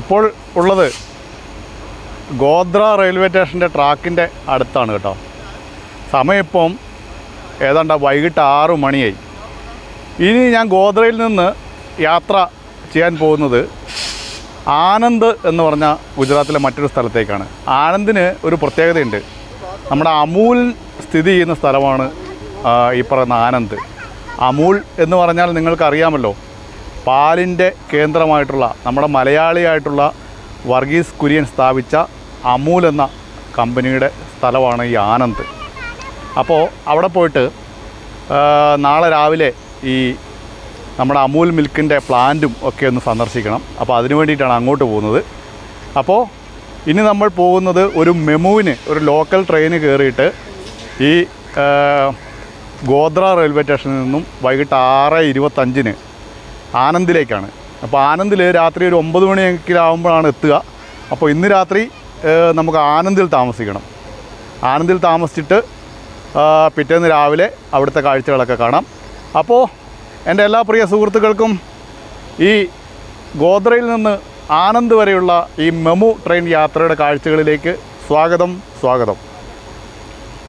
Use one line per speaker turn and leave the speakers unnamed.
ഇപ്പോൾ ഉള്ളത് ഗോദ്ര റെയിൽവേ സ്റ്റേഷന്റെ ട്രാക്കിന്റെ അടുത്താണ് കേട്ടോ. സമയം ഇപ്പം ഏതാണ്ട് വൈകിട്ട് ആറ് മണിയായി. ഇനി ഞാൻ ഗോദ്രയിൽ നിന്ന് യാത്ര ചെയ്യാൻ പോകുന്നത് ആനന്ദ് എന്ന് പറഞ്ഞ ഗുജറാത്തിലെ മറ്റൊരു സ്ഥലത്തേക്കാണ്. ആനന്ദിന് ഒരു പ്രത്യേകതയുണ്ട്. നമ്മുടെ അമൂൽ സ്ഥിതി ചെയ്യുന്ന സ്ഥലമാണ് ഈ പറയുന്ന ആനന്ദ്. അമൂൽ എന്ന് പറഞ്ഞാൽ നിങ്ങൾക്കറിയാമല്ലോ. പാലിന്റെ കേന്ദ്രമായിട്ടുള്ള നമ്മുടെ മലയാളിയായിട്ടുള്ള വർഗീസ് കുര്യൻ സ്ഥാപിച്ച അമൂൽ എന്ന കമ്പനിയുടെ സ്ഥലമാണ് ഈ ആനന്ദ്. അപ്പോൾ അവിടെ പോയിട്ട് നാളെ രാവിലെ ഈ നമ്മുടെ അമൂൽ മിൽക്കിന്റെ പ്ലാന്റും ഒക്കെ ഒന്ന് സന്ദർശിക്കണം. അപ്പോൾ അതിനു വേണ്ടിയിട്ടാണ് അങ്ങോട്ട് പോകുന്നത്. അപ്പോൾ ഇനി നമ്മൾ പോകുന്നത് ഒരു മെമുവിന് ഒരു ലോക്കൽ ട്രെയിന് കയറിയിട്ട് ഈ ഗോദ്ര റെയിൽവേ സ്റ്റേഷനിൽ നിന്നും വൈകിട്ട് ആറ് ഇരുപത്തഞ്ചിന് ആനന്ദിലേക്കാണ്. അപ്പോൾ ആനന്ദിൽ രാത്രി ഒരു ഒമ്പത് മണിയെങ്കിലാവുമ്പോഴാണ് എത്തുക. അപ്പോൾ ഇന്ന് രാത്രി നമുക്ക് ആനന്ദിൽ താമസിക്കണം. ആനന്ദിൽ താമസിച്ചിട്ട് പിറ്റേന്ന് രാവിലെ അവിടുത്തെ കാഴ്ചകളൊക്കെ കാണാം. അപ്പോൾ എന്റെ എല്ലാ പ്രിയ സുഹൃത്തുക്കൾക്കും ഈ ഗോദ്രയിൽ നിന്ന് ആനന്ദ് വരെയുള്ള ഈ മെമു ട്രെയിൻ യാത്രയുടെ കാഴ്ചകളിലേക്ക് സ്വാഗതം സ്വാഗതം.